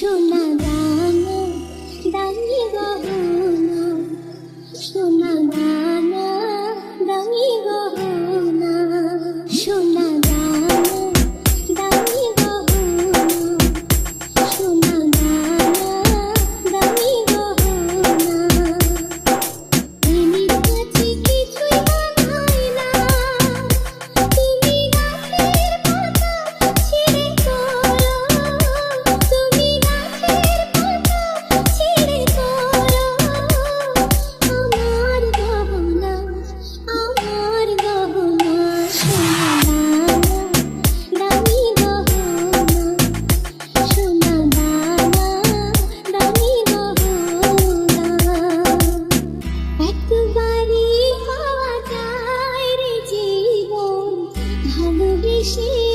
সোনা দান দানি গহনা সোনা 心。